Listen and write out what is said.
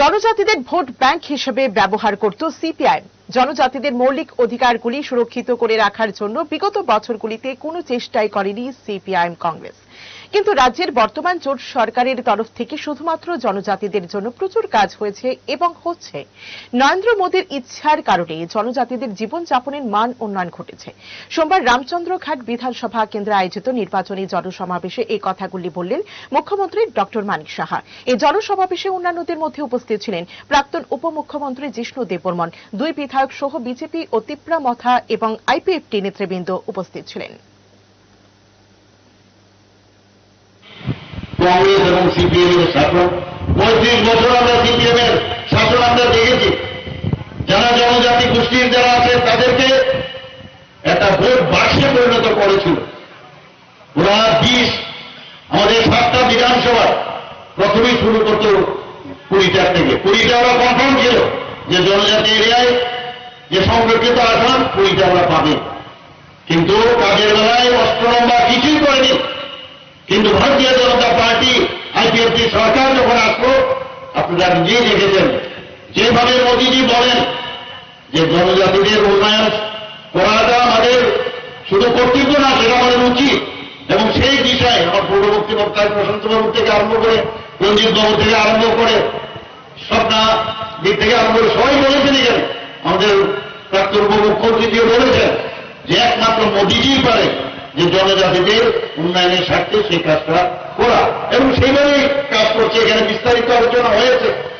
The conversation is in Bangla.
জনজাতিদের ভোট ব্যাংক হিসেবে ব্যবহার করত সিপিআইএম। জনজাতিদের মৌলিক অধিকারগুলি সুরক্ষিত করে রাখার জন্য বিগত বছরগুলিতে কোনো চেষ্টাই করেনি সিপিআইএম কংগ্রেস। কিন্তু রাজ্যের বর্তমান জোট সরকারের তরফ থেকে শুধুমাত্র জনজাতিদের জন্য প্রচুর কাজ হয়েছে এবং হচ্ছে। নরেন্দ্র মোদীর ইচ্ছার কারণে জনজাতিদের জীবনযাপনের মান উন্নয়ন ঘটেছে। সোমবার রামচন্দ্র ঘাট বিধানসভা কেন্দ্রে আয়োজিত নির্বাচনী জনসমাবেশে এই কথাগুলি বললেন মুখ্যমন্ত্রী ডক্টর মানিক সাহা। এই জনসমাবেশে অন্যান্যদের মধ্যে উপস্থিত ছিলেন প্রাক্তন উপমুখ্যমন্ত্রী জিষ্ণু দেববর্মন। দুই বিধায়ক সহ বিজেপি ও তিপ্রা মথা এবং আইপিএফটি নেতৃবৃন্দ উপস্থিত ছিলেন। কংগ্রেস এবং সিপিএম এর শাসন পঁয়ত্রিশ বছর আমরা সিপিএম এর শাসন আমরা দেখেছি। যারা জনজাতি গোষ্ঠীর যারা আছে, তাদেরকে একটা ভোট বাক্সে পরিণত করেছিল। ওরা বিশ, আমাদের সাতটা বিধানসভা প্রথমেই শুরু করতো কুড়িটার থেকে। কুড়িটা ওরা কনফার্ম ছিল যে জনজাতি এরিয়ায় যে সংরক্ষিত আসন, কুড়িটা ওরা পাবে। কিন্তু কাজের বেলায় অস্ত্র লম্বা কিছুই করেনি। কিন্তু ভারতীয় জনতা আইপিএফটি সরকার যখন আসলো, আপনারা নিজেই দেখেছেন, যেভাবে মোদীজি বলেন যে জনজাতিদের উন্নয়ন করাটা আমাদের শুধু কর্তব্য না, সেটা আমাদের উচিত। এবং সেই বিষয়ে আমার পূর্ববর্তী বক্তায় প্রশান্ত বাবু থেকে আরম্ভ করে, রঞ্জিত বাবু থেকে আরম্ভ করে, স্বপ্না দিক থেকে আরম্ভ করে, সবাই বলেছেন এখানে। আমাদের প্রাক্তন উপমুখ্যমন্ত্রীজিও বলেছেন যে একমাত্র মোদীজিই পারে। যে জনজাতিদের উন্নয়নের স্বার্থে সেই কাজটা করা। এবং সেইভাবেই কাজ করছে, এখানে বিস্তারিত আলোচনা হয়েছে।